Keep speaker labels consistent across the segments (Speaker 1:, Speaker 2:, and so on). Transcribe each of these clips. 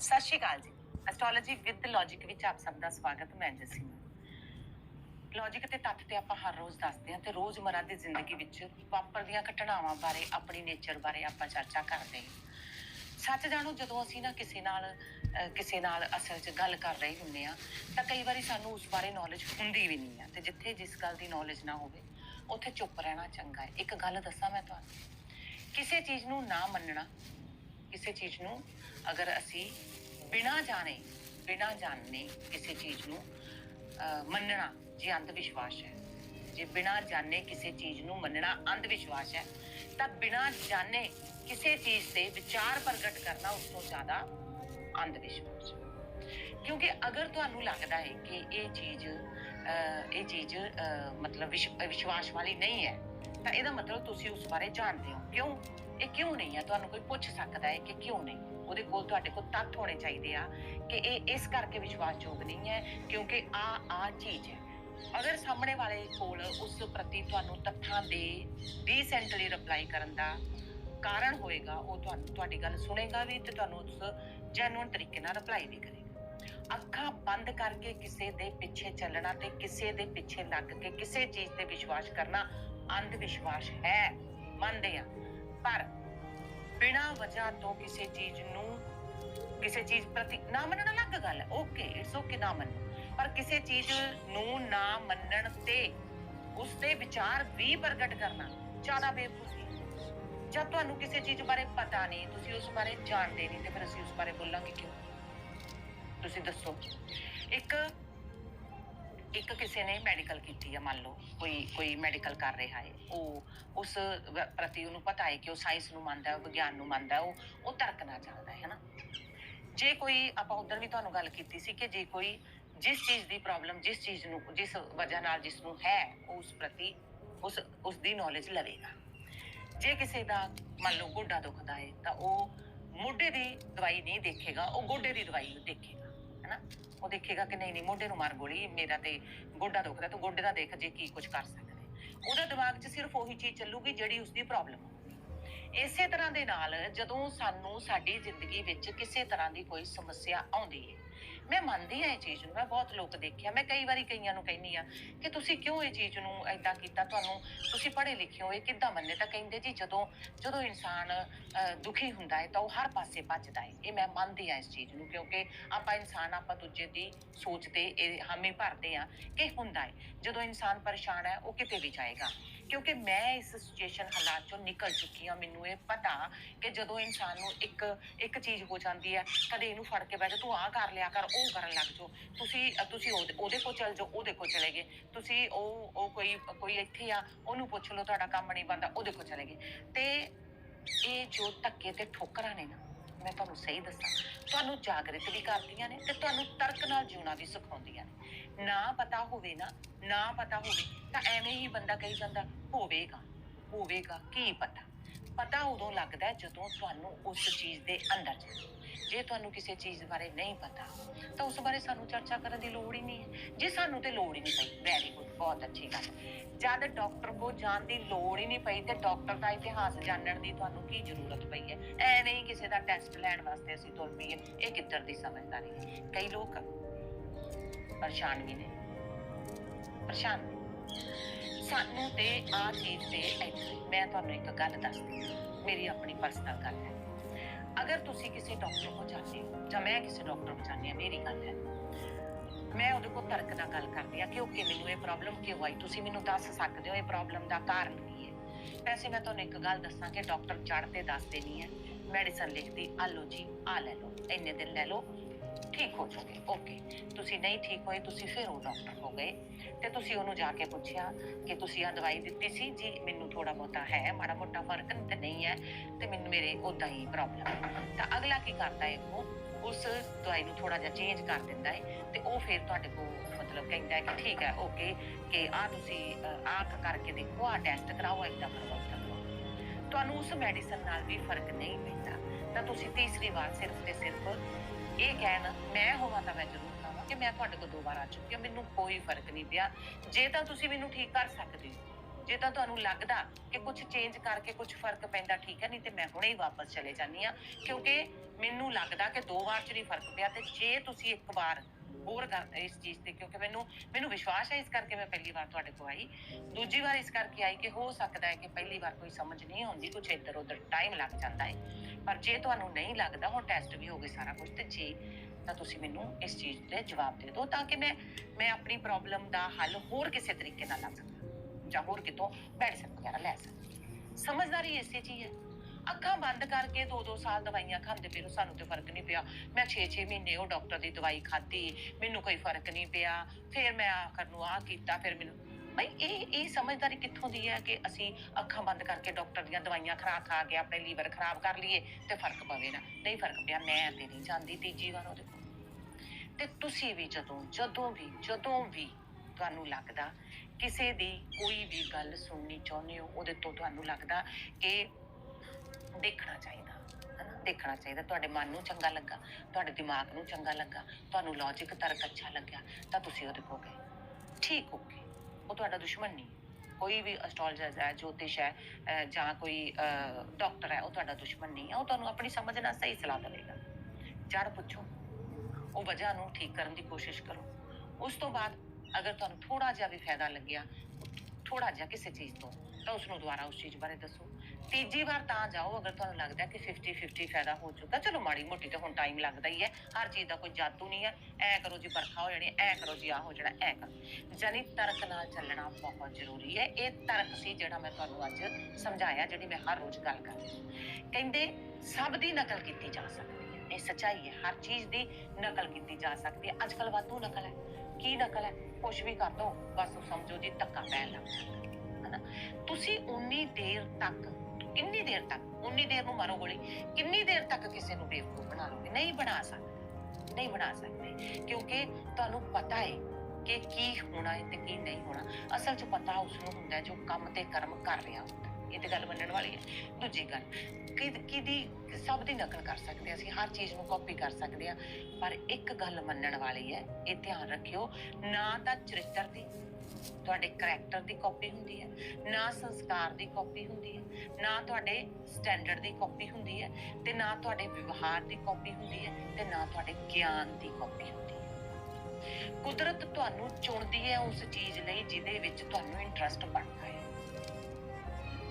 Speaker 1: ਸਤਿ ਸ਼੍ਰੀ ਅਕਾਲ ਜੀ। Astrology with logic ਵਿੱਚ ਆਪ ਸਭ ਦਾ ਸਵਾਗਤ, ਮੈਂ ਜਸੀ ਲੌਜੀਕ ਤੇ ਤੱਥ ਤੇ ਆਪਾਂ ਹਰ ਰੋਜ਼ ਦੱਸਦੇ ਹਾਂ ਤੇ ਰੋਜ਼ਮਰਾ ਦੀ ਜ਼ਿੰਦਗੀ ਵਿੱਚ ਵਾਪਰਦੀਆਂ ਘਟਨਾਵਾਂ ਬਾਰੇ, ਆਪਣੀ ਨੇਚਰ ਬਾਰੇ ਆਪਾਂ ਚਰਚਾ ਕਰਦੇ ਹਾਂ। ਸੱਚ ਜਾਣੋ, ਜਦੋਂ ਅਸੀਂ ਨਾ ਕਿਸੇ ਨਾਲ ਕਿਸੇ ਨਾਲ ਅਸਲ 'ਚ ਗੱਲ ਕਰ ਰਹੇ ਹੁੰਦੇ ਆ ਤਾਂ ਕਈ ਵਾਰੀ ਸਾਨੂੰ ਉਸ ਬਾਰੇ ਨੌਲੇਜ ਹੁੰਦੀ ਵੀ ਨਹੀਂ ਆ ਤੇ ਜਿੱਥੇ ਜਿਸ ਗੱਲ ਦੀ ਨੌਲੇਜ ਨਾ ਹੋਵੇ, ਉੱਥੇ ਚੁੱਪ ਰਹਿਣਾ ਚੰਗਾ ਹੈ। ਇੱਕ ਗੱਲ ਦੱਸਾਂ ਮੈਂ ਤੁਹਾਨੂੰ। ਕਿਸੇ ਚੀਜ਼ ਨੂੰ ਨਾ ਮੰਨਣਾ ਕਿਸੇ ਚੀਜ਼ ਨੂੰ ਅਗਰ ਅਸੀਂ ਬਿਨਾਂ ਜਾਣੇ ਬਿਨਾਂ ਜਾਣੇ ਕਿਸੇ ਚੀਜ਼ ਨੂੰ ਮੰਨਣਾ ਜੇ ਅੰਧ ਵਿਸ਼ਵਾਸ ਹੈ ਜੇ ਬਿਨਾਂ ਜਾਣੇ ਕਿਸੇ ਚੀਜ਼ ਨੂੰ ਮੰਨਣਾ ਅੰਧ ਵਿਸ਼ਵਾਸ ਹੈ ਤਾਂ ਬਿਨਾਂ ਜਾਣੇ ਕਿਸੇ ਚੀਜ਼ ਤੇ ਵਿਚਾਰ ਪ੍ਰਗਟ ਕਰਨਾ ਉਸ ਤੋਂ ਜ਼ਿਆਦਾ ਅੰਧ ਵਿਸ਼ਵਾਸ ਹੈ। ਕਿਉਂਕਿ ਅਗਰ ਤੁਹਾਨੂੰ ਲੱਗਦਾ ਹੈ ਕਿ ਇਹ ਚੀਜ਼ ਅਹ, ਇਹ ਚੀਜ਼ ਅਹ, ਮਤਲਬ ਵਿਸ਼- ਵਿਸ਼ਵਾਸ ਵਾਲੀ ਨਹੀਂ ਹੈ ਤਾਂ ਇਹਦਾ ਮਤਲਬ ਤੁਸੀਂ ਉਸ ਬਾਰੇ ਜਾਣਦੇ ਹੋ। ਕਿਉਂ? ਇਹ ਕਿਉਂ ਨਹੀਂ ਹੈ ਤੁਹਾਨੂੰ ਕੋਈ ਪੁੱਛ ਸਕਦਾ ਹੈ ਕਿ ਕਿਉਂ ਨਹੀਂ? ਉਹਦੇ ਕੋਲ ਤੁਹਾਡੇ ਕੋਲ ਤੱਥ ਹੋਣੇ ਚਾਹੀਦੇ ਆ ਕਿ ਇਹ ਇਸ ਕਰਕੇ ਵਿਸ਼ਵਾਸਯੋਗ ਨਹੀਂ ਹੈ ਕਿਉਂਕਿ ਆ ਆ ਚੀਜ਼ ਹੈ। ਅਗਰ ਸਾਹਮਣੇ ਵਾਲੇ ਕੋਲ ਉਸ ਪ੍ਰਤੀ ਤੁਹਾਨੂੰ ਤੱਥਾਂ ਦੇ ਡੀਸੈਂਟਲੀ ਰਿਪਲਾਈ ਕਰਨ ਦਾ ਕਾਰਨ ਹੋਏਗਾ, ਉਹ ਤੁਹਾਨੂੰ ਤੁਹਾਡੀ ਗੱਲ ਸੁਣੇਗਾ ਵੀ ਤੇ ਤੁਹਾਨੂੰ ਉਸ ਜੈਨੂਇਨ ਤਰੀਕੇ ਨਾਲ ਰਿਪਲਾਈ ਵੀ ਕਰੇਗਾ। ਅੱਖਾਂ ਬੰਦ ਕਰਕੇ ਕਿਸੇ ਦੇ ਪਿੱਛੇ ਚੱਲਣਾ ਤੇ ਕਿਸੇ ਦੇ ਪਿੱਛੇ ਲੱਗ ਕੇ ਕਿਸੇ ਚੀਜ਼ ਤੇ ਵਿਸ਼ਵਾਸ ਕਰਨਾ ਅੰਧ ਵਿਸ਼ਵਾਸ ਹੈ। ਮੰਨਦੇ ਆ। ਪਰ ਬਿਨਾਂ ਵਜ੍ਹਾ ਤੋਂ ਕਿਸੇ ਚੀਜ਼ ਨੂੰ, ਕਿਸੇ ਚੀਜ਼ ਪ੍ਰਤੀ ਨਾ ਮੰਨਣਾ ਅਲੱਗ ਗੱਲ ਹੈ। ਓਕੇ ਇਟਸ ਓਕੇ ਨਾ ਮੰਨੋ। ਪਰ ਕਿਸੇ ਚੀਜ਼ ਨੂੰ ਨਾ ਮੰਨਣ ਤੇ ਉਸ ਦੇ ਵਿਚਾਰ ਵੀ ਪ੍ਰਗਟ ਕਰਨਾ ਜ਼ਿਆਦਾ ਬੇਵਕੂਫੀ ਜਦ ਤੁਹਾਨੂੰ ਕਿਸੇ ਚੀਜ਼ ਬਾਰੇ ਪਤਾ ਨਹੀਂ, ਤੁਸੀਂ ਉਸ ਬਾਰੇ ਜਾਣਦੇ ਨਹੀਂ, ਤੇ ਫਿਰ ਅਸੀਂ ਉਸ ਬਾਰੇ ਬੋਲਾਂਗੇ ਕਿਉਂ? ਤੁਸੀਂ ਦੱਸੋ। ਇੱਕ ਇੱਕ ਕਿਸੇ ਨੇ ਮੈਡੀਕਲ ਕੀਤੀ ਹੈ ਮੰਨ ਲਓ, ਕੋਈ ਕੋਈ ਮੈਡੀਕਲ ਕਰ ਰਿਹਾ ਹੈ, ਉਹ ਉਸ ਵ- ਪ੍ਰਤੀ ਉਹਨੂੰ ਪਤਾ ਹੈ ਕਿ ਉਹ ਸਾਇੰਸ ਨੂੰ ਮੰਨਦਾ ਹੈ, ਉਹ ਵਿਗਿਆਨ ਨੂੰ ਮੰਨਦਾ ਹੈ, ਉਹ ਉਹ ਤਰਕ ਨਾਲ ਚੱਲਦਾ ਹੈ ਨਾ ਜੇ ਕੋਈ, ਆਪਾਂ ਉਧਰ ਵੀ ਤੁਹਾਨੂੰ ਗੱਲ ਕੀਤੀ ਸੀ ਕਿ ਜੇ ਕੋਈ ਜਿਸ ਚੀਜ਼ ਦੀ ਪ੍ਰੋਬਲਮ ਜਿਸ ਚੀਜ਼ ਨੂੰ, ਜਿਸ ਵਜ੍ਹਾ ਨਾਲ ਜਿਸ ਨੂੰ ਹੈ, ਉਹ ਉਸ ਪ੍ਰਤੀ ਉਸ ਉਸ ਦੀ ਨੌਲੇਜ ਲਵੇਗਾ। ਜੇ ਕਿਸੇ ਦਾ ਮੰਨ ਲਓ ਗੋਡਾ ਦੁਖਦਾ ਹੈ, ਤਾਂ ਉਹ ਮੋਢੇ ਦੀ ਦਵਾਈ ਨਹੀਂ ਦੇਖੇਗਾ, ਉਹ ਗੋਡੇ ਦੀ ਦਵਾਈ ਦੇਖੇਗਾ। ਹੈਨਾ ਉਹ ਦੇਖੇਗਾ ਕਿ ਨਹੀਂ ਨਹੀਂ, ਮੋਢੇ ਨੂੰ ਮਾਰ ਗੋਲੀ, ਮੇਰਾ ਤੇ ਗੋਡਾ ਦੁਖਦਾ, ਤੂੰ ਗੋਡੇ ਦਾ ਦੇਖ, ਜੇ ਕੀ ਕੁਝ ਕਰ ਸਕਦੇ ਉਹਦਾ ਦਿਮਾਗ 'ਚ ਸਿਰਫ ਉਹੀ ਚੀਜ਼ ਚੱਲੂਗੀ ਜਿਹੜੀ ਉਸਦੀ ਪ੍ਰੋਬਲਮ ਹੋਊਗੀ। ਇਸੇ ਤਰ੍ਹਾਂ ਦੇ ਨਾਲ ਜਦੋਂ ਸਾਨੂੰ ਸਾਡੀ ਜ਼ਿੰਦਗੀ ਵਿੱਚ ਕਿਸੇ ਤਰ੍ਹਾਂ ਦੀ ਕੋਈ ਸਮੱਸਿਆ ਆਉਂਦੀ ਹੈ ਮੈਂ ਮੰਨਦੀ ਹਾਂ ਇਹ ਚੀਜ਼ ਨੂੰ ਮੈਂ ਬਹੁਤ ਲੋਕ ਦੇਖਿਆ ਮੈਂ ਕਈ ਵਾਰੀ ਕਈਆਂ ਨੂੰ ਕਹਿੰਦੀ ਆ ਕਿ ਤੁਸੀਂ ਕਿਉਂ ਇਹ ਚੀਜ਼ ਨੂੰ ਐਦਾਂ ਕੀਤਾ? ਤੁਹਾਨੂੰ ਤੁਸੀਂ ਪੜ੍ਹੇ ਲਿਖੇ ਹੋ ਇਹ ਕਿੱਦਾਂ ਮੰਨੇ? ਤਾਂ ਕਹਿੰਦੇ ਜੀ ਜਦੋਂ ਜਦੋਂ ਇਨਸਾਨ ਅਹ, ਦੁਖੀ ਹੁੰਦਾ ਹੈ ਤਾਂ ਉਹ ਹਰ ਪਾਸੇ ਭੱਜਦਾ ਹੈ। ਇਹ ਮੈਂ ਮੰਨਦੀ ਹਾਂ ਇਸ ਚੀਜ਼ ਨੂੰ ਕਿਉਂਕਿ ਆਪਾਂ ਇਨਸਾਨ ਆਪਾਂ ਦੂਜੇ ਦੀ ਸੋਚ ਤੇ ਇਹ ਹਾਮੀ ਭਰਦੇ ਆ ਕਿ ਹੁੰਦਾ ਹੈ। ਜਦੋਂ ਇਨਸਾਨ ਪਰੇਸ਼ਾਨ ਹੈ ਉਹ ਕਿਤੇ ਵੀ ਜਾਏਗਾ। ਕਿਉਂਕਿ ਮੈਂ ਇਸ ਸਿਚੁਏਸ਼ਨ ਹਾਲਾਤ ਚੋਂ ਨਿਕਲ ਚੁੱਕੀ ਹਾਂ, ਮੈਨੂੰ ਇਹ ਪਤਾ ਕਿ ਜਦੋਂ ਇਨਸਾਨ ਨੂੰ ਇੱਕ ਇੱਕ ਚੀਜ਼ ਹੋ ਜਾਂਦੀ ਹੈ, ਕਦੇ ਇਹਨੂੰ ਫੜ ਕੇ ਬਹਿ ਜਾ, ਤੂੰ ਆਹ ਕਰ ਲਿਆ ਕਰ, ਉਹ ਕਰਨ ਲੱਗ ਜਾਓ। ਤੁਸੀਂ ਤੁਸੀਂ ਉਹਦੇ ਉਹਦੇ ਕੋਲ ਚਲ ਜਾਓ, ਉਹਦੇ ਕੋਲ ਚਲੇ ਗਏ। ਤੁਸੀਂ ਉਹ ਉਹ ਕੋਈ ਕੋਈ ਇੱਥੇ ਆ, ਉਹਨੂੰ ਪੁੱਛ ਲਓ, ਤੁਹਾਡਾ ਕੰਮ ਨਹੀਂ ਬੰਦਾ ਉਹਦੇ ਕੋਲ ਚਲੇ ਗਏ। ਤੇ ਇਹ ਜੋ ਧੱਕੇ ਤੇ ਠੋਕਰਾਂ ਨੇ ਨਾ, ਮੈਂ ਤੁਹਾਨੂੰ ਸਹੀ ਦੱਸਾਂ, ਤੁਹਾਨੂੰ ਜਾਗਰਿਤ ਵੀ ਕਰਦੀਆਂ ਨੇ ਤੇ ਤੁਹਾਨੂੰ ਤਰਕ ਨਾਲ ਜਿਉਣਾ ਵੀ ਸਿਖਾਉਂਦੀਆਂ ਨੇ। ਨਾ ਪਤਾ ਹੋਵੇ ਨਾ ਨਾ ਪਤਾ ਹੋਵੇ, ਤਾਂ ਐਵੇਂ ਹੀ ਬੰਦਾ ਕਹੀ ਜਾਂਦਾ, ਹੋਵੇਗਾ ਹੋਵੇਗਾ, ਕੀ ਪਤਾ? ਪਤਾ ਉਦੋਂ ਲੱਗਦਾ ਜਦੋਂ ਤੁਹਾਨੂੰ ਉਸ ਚੀਜ਼ ਦੇ ਅੰਦਰ ਜੇ ਤੁਹਾਨੂੰ ਕਿਸੇ ਚੀਜ਼ ਬਾਰੇ ਨਹੀਂ ਪਤਾ, ਤਾਂ ਉਸ ਬਾਰੇ ਸਾਨੂੰ ਚਰਚਾ ਕਰਨ ਦੀ ਲੋੜ ਹੀ ਨਹੀਂ ਹੈ। ਜੇ ਸਾਨੂੰ ਤੇ ਲੋੜ ਹੀ ਨਹੀਂ ਪਈ ਵੈਰੀ ਗੁੱਡ ਬਹੁਤ ਅੱਛੀ ਗੱਲ ਜਦ ਡਾਕਟਰ ਕੋਲ ਜਾਣ ਦੀ ਲੋੜ ਹੀ ਨਹੀਂ ਪਈ ਤੇ ਡਾਕਟਰ ਦਾ ਇਤਿਹਾਸ ਜਾਣਨ ਦੀ ਤੁਹਾਨੂੰ ਕੀ ਜ਼ਰੂਰਤ ਪਈ ਹੈ? ਐਵੇਂ ਹੀ ਕਿਸੇ ਦਾ ਟੈਸਟ ਲੈਣ ਵਾਸਤੇ ਅਸੀਂ ਤੁਰ ਪਈਏ, ਇਹ ਕਿੱਧਰ ਦੀ ਸਮਝਦਾਰੀ ਹੈ? ਕਈ ਲੋਕ ਪਰੇਸ਼ਾਨ ਵੀ ਨੇ। ਪਰੇਸ਼ਾਨ ਸਾਨੂੰ ਤੇ ਆ ਚੀਜ਼ ਤੇ ਮੈਂ ਤੁਹਾਨੂੰ ਇੱਕ ਗੱਲ ਦੱਸਦੀ ਮੇਰੀ ਆਪਣੀ ਪਰਸਨਲ ਗੱਲ ਹੈ। ਅਗਰ ਤੁਸੀਂ ਕਿਸੇ ਡਾਕਟਰ ਕੋਲ ਜਾਂਦੇ ਹੋ ਜਾਂ ਮੈਂ ਕਿਸੇ ਡਾਕਟਰ ਕੋਲ ਜਾਂਦੀ ਹਾਂ, ਮੇਰੀ ਗੱਲ ਹੈ। ਮੈਂ ਉਹਦੇ ਕੋਲ ਤਰਕ ਨਾਲ ਗੱਲ ਕਰਦੀ ਆ ਕਿ ਓਕੇ ਮੈਨੂੰ ਇਹ ਪ੍ਰੋਬਲਮ ਕਿਉਂ ਆਈ? ਤੁਸੀਂ ਮੈਨੂੰ ਦੱਸ ਸਕਦੇ ਹੋ ਇਹ ਪ੍ਰੋਬਲਮ ਦਾ ਕਾਰਨ ਕੀ ਹੈ? ਵੈਸੇ ਮੈਂ ਤੁਹਾਨੂੰ ਇੱਕ ਗੱਲ ਦੱਸਾਂ ਕਿ ਡਾਕਟਰ ਚੜ੍ਹਦੇ ਦੱਸਦੇ ਨਹੀਂ ਹੈ। ਮੈਡੀਸਨ ਲਿਖਦੀ ਆ ਲਓ ਜੀ ਆ ਲੈ ਲਓ, ਇੰਨੇ ਦਿਨ ਲੈ ਲਓ ਠੀਕ ਹੋ ਜਾਓਗੇ ਓਕੇ ਤੁਸੀਂ ਨਹੀਂ ਠੀਕ ਹੋਏ, ਤੁਸੀਂ ਫਿਰ ਉਹ ਡਾਕਟਰ ਹੋ ਗਏ ਤੇ ਤੁਸੀਂ ਉਹਨੂੰ ਜਾ ਕੇ ਪੁੱਛਿਆ ਕਿ ਤੁਸੀਂ ਆ ਦਵਾਈ ਦਿੱਤੀ ਸੀ, ਜੀ ਮੈਨੂੰ ਥੋੜਾ ਬਹੁਤਾ ਹੈ, ਮਾੜਾ ਮੋਟਾ ਫ਼ਰਕ ਤਾਂ ਨਹੀਂ ਹੈ ਤੇ ਮੈਨੂੰ ਮੇਰੇ ਉਦਾਂ ਹੀ ਪ੍ਰੋਬਲਮ ਹੈ। ਤਾਂ ਅਗਲਾ ਕੀ ਕਰਦਾ ਹੈ ਉਹ? ਉਸ ਦਵਾਈ ਨੂੰ ਥੋੜਾ ਜਿਹਾ ਚੇਂਜ ਕਰ ਦਿੰਦਾ ਹੈ ਤੇ ਉਹ ਫਿਰ ਤੁਹਾਡੇ ਕੋਲ ਮਤਲਬ ਕਹਿੰਦਾ ਹੈ ਕਿ ਠੀਕ ਹੈ ਓਕੇ ਕਿ ਆ ਤੁਸੀਂ ਆਹ ਕਰਕੇ ਦੇਖੋ ਆ ਟੈਸਟ ਕਰਾਓ, ਏਦਾਂ ਕਰਵਾਓ ਤੁਹਾਨੂੰ ਉਸ ਮੈਡੀਸਨ ਨਾਲ ਵੀ ਫ਼ਰਕ ਨਹੀਂ ਪੈਂਦਾ। ਤਾਂ ਤੁਸੀਂ ਤੀਸਰੀ ਵਾਰ ਸਿਰਫ ਤੇ ਸਿਰਫ ਇਹ ਕਹਿਣ, ਮੈਂ ਹੋਵਾਂ ਤਾਂ ਮੈਂ ਜ਼ਰੂਰ ਕਹਾਂ ਕਿ ਮੈਂ ਤੁਹਾਡੇ ਕੋਲ ਦੋ ਵਾਰ ਆ ਚੁੱਕੀ ਹਾਂ, ਮੈਨੂੰ ਕੋਈ ਫ਼ਰਕ ਨਹੀਂ ਪਿਆ। ਜੇ ਤਾਂ ਤੁਸੀਂ ਮੈਨੂੰ ਠੀਕ ਕਰ ਸਕਦੇ ਹੋ। ਜੇ ਤਾਂ ਤੁਹਾਨੂੰ ਲੱਗਦਾ ਕਿ ਕੁਝ ਚੇਂਜ ਕਰਕੇ ਕੁਝ ਫ਼ਰਕ ਪੈਂਦਾ, ਠੀਕ ਹੈ, ਨਹੀਂ ਤੇ ਮੈਂ ਹੁਣੇ ਹੀ ਵਾਪਸ ਚਲੇ ਜਾਂਦੀ ਆ ਕਿਉਂਕਿ ਮੈਨੂੰ ਲੱਗਦਾ ਕਿ ਦੋ ਵਾਰ ਚ ਨਹੀਂ ਫ਼ਰਕ ਪਿਆ ਤੇ ਜੇ ਤੁਸੀਂ ਇੱਕ ਵਾਰ ਹੋਰ ਕਰ ਇਸ ਚੀਜ਼ ਤੇ, ਕਿਉਂਕਿ ਮੈਨੂੰ ਮੈਨੂੰ ਵਿਸ਼ਵਾਸ ਹੈ ਇਸ ਕਰਕੇ ਮੈਂ ਪਹਿਲੀ ਵਾਰ ਤੁਹਾਡੇ ਕੋਲ ਆਈ। ਦੂਜੀ ਵਾਰ ਇਸ ਕਰਕੇ ਆਈ ਕਿ ਹੋ ਸਕਦਾ ਹੈ ਕਿ ਪਹਿਲੀ ਵਾਰ ਕੋਈ ਸਮਝ ਨਹੀਂ ਆਉਂਦੀ ਕੁਝ ਇੱਧਰ ਉੱਧਰ ਟਾਈਮ ਲੱਗ ਜਾਂਦਾ ਹੈ। ਪਰ ਜੇ ਤੁਹਾਨੂੰ ਨਹੀਂ ਲੱਗਦਾ, ਹੁਣ ਟੈਸਟ ਵੀ ਹੋ ਗਏ ਸਾਰਾ ਕੁਝ ਤੇ ਜੀ, ਤਾਂ ਤੁਸੀਂ ਮੈਨੂੰ ਇਸ ਚੀਜ਼ ਤੇ ਜਵਾਬ ਦੇ ਦਿਓ ਤਾਂ ਕਿ ਮੈਂ ਮੈਂ ਆਪਣੀ ਪ੍ਰੋਬਲਮ ਦਾ ਹੱਲ ਹੋਰ ਕਿਸੇ ਤਰੀਕੇ ਨਾਲ ਲੱਭ ਸਕਾਂ ਜਾਂ ਹੋਰ ਕਿਤੋਂ ਮੈਡੀਸਨ ਵਗੈਰਾ ਲੈ ਸਕਾਂ ਸਮਝਦਾਰੀ ਇਸੇ ਚੀਜ਼ ਹੈ। ਅੱਖਾਂ ਬੰਦ ਕਰਕੇ 2-2 ਸਾਲ ਦਵਾਈਆਂ ਖਾਂਦੇ ਫਿਰ ਸਾਨੂੰ ਤੇ ਫ਼ਰਕ ਨਹੀਂ ਪਿਆ। ਮੈਂ 6-6 ਮਹੀਨੇ ਉਹ ਡਾਕਟਰ ਦੀ ਦਵਾਈ ਖਾਧੀ, ਮੈਨੂੰ ਕੋਈ ਫ਼ਰਕ ਨਹੀਂ ਪਿਆ। ਫਿਰ ਮੈਂ ਆਖਰ ਨੂੰ ਆ ਕੀਤਾ, ਫਿਰ ਮੈਨੂੰ ਬਈ ਇਹ ਇਹ ਸਮਝਦਾਰੀ ਕਿੱਥੋਂ ਦੀ ਹੈ ਕਿ ਅਸੀਂ ਅੱਖਾਂ ਬੰਦ ਕਰਕੇ ਡਾਕਟਰ ਦੀਆਂ ਦਵਾਈਆਂ ਖਰਾ ਖਾ ਕੇ ਆਪਣੇ ਲੀਵਰ ਖਰਾਬ ਕਰ ਲਈਏ ਤੇ ਫ਼ਰਕ ਪਵੇ ਨਾ। ਨਹੀਂ ਫ਼ਰਕ ਪਿਆ, ਮੈਂ ਤੇ ਨਹੀਂ ਜਾਂਦੀ ਤੀਜੀ ਵਾਰ ਉਹਦੇ ਕੋਲ। ਤੇ ਤੁਸੀਂ ਵੀ ਜਦੋਂ ਜਦੋਂ ਵੀ ਜਦੋਂ ਵੀ ਤੁਹਾਨੂੰ ਲੱਗਦਾ ਕਿਸੇ ਦੀ ਕੋਈ ਵੀ ਗੱਲ ਸੁਣਨੀ ਚਾਹੁੰਦੇ ਹੋ, ਉਹਦੇ ਤੋਂ ਤੁਹਾਨੂੰ ਲੱਗਦਾ ਕਿ ਦੇਖਣਾ ਚਾਹੀਦਾ, ਹਨਾ? ਦੇਖਣਾ ਚਾਹੀਦਾ। ਤੁਹਾਡੇ ਮਨ ਨੂੰ ਚੰਗਾ ਲੱਗਾ, ਤੁਹਾਡੇ ਦਿਮਾਗ ਨੂੰ ਚੰਗਾ ਲੱਗਾ, ਤੁਹਾਨੂੰ ਲੌਜੀਕ ਤਰਕ ਅੱਛਾ ਲੱਗਿਆ, ਤਾਂ ਤੁਸੀਂ ਉਹਦੇ ਕੋਲ ਗਏ। ਠੀਕ ਓਕੇ ਉਹ ਤੁਹਾਡਾ ਦੁਸ਼ਮਣ ਨਹੀਂ ਕੋਈ ਵੀ ਅਸਟ੍ਰੋਲੋਜਰ ਹੈ, ਜੋਤਿਸ਼ ਹੈ ਜਾਂ ਕੋਈ ਡਾਕਟਰ ਹੈ, ਉਹ ਤੁਹਾਡਾ ਦੁਸ਼ਮਣ ਨਹੀਂ ਹੈ। ਉਹ ਤੁਹਾਨੂੰ ਆਪਣੀ ਸਮਝ ਨਾਲ ਸਹੀ ਸਲਾਹ ਦੇਵੇਗਾ। ਜੜ ਪੁੱਛੋ। ਉਹ ਵਜ੍ਹਾ ਨੂੰ ਠੀਕ ਕਰਨ ਦੀ ਕੋਸ਼ਿਸ਼ ਕਰੋ। ਉਸ ਤੋਂ ਬਾਅਦ ਅਗਰ ਤੁਹਾਨੂੰ ਥੋੜਾ ਜਿਹਾ ਵੀ ਫਾਇਦਾ ਲੱਗਿਆ ਥੋੜਾ ਜਿਹਾ ਕਿਸੇ ਚੀਜ਼ ਤੋਂ, ਤਾਂ ਉਸ ਨੂੰ ਦੁਬਾਰਾ ਉਸ ਚੀਜ਼ ਬਾਰੇ ਦੱਸੋ। ਤੀਜੀ ਵਾਰ ਤਾਂ ਜਾਓ, ਅਗਰ ਤੁਹਾਨੂੰ ਲੱਗਦਾ ਕਿ 50 50 ਫਾਇਦਾ ਹੋ ਚੁੱਕਾ, ਚਲੋ ਮਾੜੀ ਮੋਟੀ ਤਾਂ ਹੁਣ ਟਾਈਮ ਲੱਗਦਾ ਹੀ ਹੈ, ਹਰ ਚੀਜ਼ ਦਾ ਕੋਈ ਜਾਦੂ ਨਹੀਂ ਹੈ, ਐ ਕਰੋ ਜੀ ਵਰਖਾ ਹੋ ਜਾਣੀ ਐ ਕਰੋ ਜੀ ਆ ਹੋ ਜਾਣਾ, ਐ ਕਰੋ। ਜਾਨੀ ਤਰਕ ਨਾਲ ਚੱਲਣਾ ਬਹੁਤ ਜ਼ਰੂਰੀ ਹੈ, ਇਹ ਤਰਕ ਸੀ ਜਿਹੜਾ ਮੈਂ ਤੁਹਾਨੂੰ ਅੱਜ ਸਮਝਾਇਆ, ਜਿਹੜੀ ਮੈਂ ਹਰ ਰੋਜ਼ ਗੱਲ ਕਰਦੀ ਕਹਿੰਦੇ, ਸਭ ਦੀ ਨਕਲ ਕੀਤੀ ਜਾ ਸਕਦੀ ਹੈ, ਇਹ ਸੱਚਾਈ ਹੈ, ਹਰ ਚੀਜ਼ ਦੀ ਨਕਲ ਕੀਤੀ ਜਾ ਸਕਦੀ ਹੈ। ਅੱਜ ਕੱਲ ਵਾਧੂ ਨਕਲ ਹੈ, ਕੀ ਨਕਲ ਹੈ? ਕੁਛ ਵੀ ਕਰ ਦੋ, ਬਸ ਉਹ ਸਮਝੋ ਜੀ, ਧੱਕਾ ਪੈਣ ਲੱਗ ਜਾਂਦਾ ਤੁਸੀਂ ਉਨੀ ਦੇਰ ਤੱਕ ਕਿੰਨੀ ਦੇਰ ਤੱਕ ਉਨੀ ਦੇਰ ਨੂੰ ਮਾਰੋ ਕਿੰਨੀ ਦੇਰ ਤੱਕ ਕਿਸੇ ਨੂੰ ਬੇਵਕੂਫ ਬਣਾ ਲੋਗੇ ਨਹੀਂ ਬਣਾ ਸਕਦੇ ਨਹੀਂ ਬਣਾ ਸਕਦੇ। ਕਿਉਂਕਿ ਤੁਹਾਨੂੰ ਪਤਾ ਹੈ ਕਿ ਕੀ ਹੋਣਾ ਹੈ ਤੇ ਕੀ ਨਹੀਂ ਹੋਣਾ। ਅਸਲ 'ਚ ਪਤਾ ਉਸ ਨੂੰ ਹੁੰਦਾ ਜੋ ਕੰਮ ਤੇ ਕਰਮ ਕਰ ਰਿਹਾ ਹੁੰਦਾ ਇਹ ਤੇ ਗੱਲ ਮੰਨਣ ਵਾਲੀ ਹੈ ਦੂਜੀ ਗੱਲ ਕਿ ਕਿਦੀ, ਸਭ ਦੀ ਨਕਲ ਕਰ ਸਕਦੇ ਅਸੀਂ, ਹਰ ਚੀਜ਼ ਨੂੰ ਕਾਪੀ ਕਰ ਸਕਦੇ ਹਾਂ ਪਰ ਇੱਕ ਗੱਲ ਮੰਨਣ ਵਾਲੀ ਹੈ ਇਹ ਧਿਆਨ ਰੱਖਿਓ, ਨਾ ਤਾਂ ਚਰਿੱਤਰ ਦੀ ਤੁਹਾਡੇ ਕਰੈਕਟਰ ਦੀ ਕਾਪੀ ਹੁੰਦੀ ਹੈ, ਨਾ ਸੰਸਕਾਰ ਦੀ ਕਾਪੀ ਹੁੰਦੀ ਹੈ, ਨਾ ਤੁਹਾਡੇ ਸਟੈਂਡਰਡ ਦੀ ਕਾਪੀ ਹੁੰਦੀ ਹੈ ਤੇ ਨਾ ਤੁਹਾਡੇ ਵਿਵਹਾਰ ਦੀ ਕਾਪੀ ਹੁੰਦੀ ਹੈ ਤੇ ਨਾ ਤੁਹਾਡੇ ਗਿਆਨ ਦੀ ਕਾਪੀ ਹੁੰਦੀ ਹੈ। ਕੁਦਰਤ ਤੁਹਾਨੂੰ ਚੁਣਦੀ ਹੈ ਉਸ ਚੀਜ਼ ਲਈ ਜਿਹਦੇ ਵਿੱਚ ਤੁਹਾਨੂੰ ਇੰਟਰਸਟ ਬਣਦਾ ਹੈ।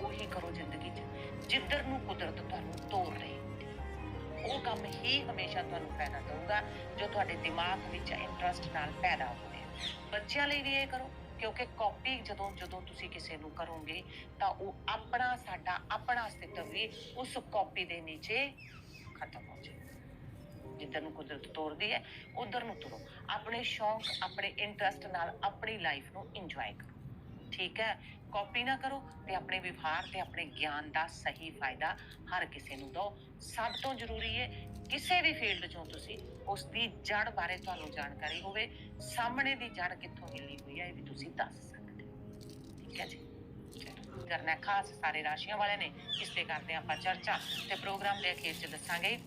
Speaker 1: ਉਹੀ ਕਰੋ ਜ਼ਿੰਦਗੀ 'ਚ, ਜਿੱਧਰ ਨੂੰ ਕੁਦਰਤ ਤੁਹਾਨੂੰ ਤੋਰ ਰਹੀ ਹੁੰਦੀ ਹੈ। ਉਹ ਕੰਮ ਹੀ ਹਮੇਸ਼ਾ ਤੁਹਾਨੂੰ ਫਾਇਦਾ ਦਊਗਾ, ਜੋ ਤੁਹਾਡੇ ਦਿਮਾਗ ਵਿੱਚ ਇੰਟਰਸਟ ਨਾਲ ਪੈਦਾ ਹੁੰਦੇ ਆ। ਬੱਚਿਆਂ ਲਈ ਵੀ ਇਹ ਕਰੋ ਕਿਉਂਕਿ ਕਾਪੀ ਜਦੋਂ ਜਦੋਂ ਤੁਸੀਂ ਕਿਸੇ ਨੂੰ ਕਰੋਗੇ, ਤਾਂ ਉਹ ਆਪਣਾ ਸਾਡਾ, ਆਪਣਾ ਅਸਤਿਤਵ ਵੀ ਉਸ ਕਾਪੀ ਦੇ ਨੀਚੇ ਖਤਮ ਹੋ ਜਾਏ ਜਿੱਧਰ ਨੂੰ ਕੁਦਰਤ ਤੋਰਦੀ ਹੈ, ਉਧਰ ਨੂੰ ਤੁਰੋ। ਆਪਣੇ ਸ਼ੌਂਕ, ਆਪਣੇ ਇੰਟਰਸਟ ਨਾਲ ਆਪਣੀ ਲਾਈਫ ਨੂੰ ਇੰਜੋਏ ਕਰੋ। ਠੀਕ ਹੈ? ਕਾਪੀ ਨਾ ਕਰੋ ਤੇ ਆਪਣੇ ਵਿਵਹਾਰ ਤੇ ਆਪਣੇ ਗਿਆਨ ਦਾ ਸਹੀ ਫਾਇਦਾ ਹਰ ਕਿਸੇ ਨੂੰ ਦਿਓ। ਸਭ ਤੋਂ ਜ਼ਰੂਰੀ ਹੈ ਕਿਸੇ ਵੀ ਫੀਲਡ ਚੋਂ ਤੁਸੀਂ ਉਸ ਦੀ ਜੜ ਬਾਰੇ ਤੁਹਾਨੂੰ ਜਾਣਕਾਰੀ ਹੋਵੇ। ਸਾਹਮਣੇ ਦੀ ਜੜ ਕਿੱਥੋਂ ਮਿਲੀ ਹੋਈ ਹੈ, ਇਹ ਵੀ ਤੁਸੀਂ ਦੱਸ ਸਕਦੇ ਹੋ। ਠੀਕ ਹੈ ਜੀ? ਕਰਨਾ ਖਾਸ ਸਾਰੇ ਰਾਸ਼ੀਆਂ ਵਾਲਿਆਂ ਨੇ ਇਸ ਤੇ ਕਰਦੇ ਆਪਾਂ ਚਰਚਾ ਤੇ ਪ੍ਰੋਗਰਾਮ ਦੇ ਅਖੀਰ ਚ ਦੱਸਾਂਗੇ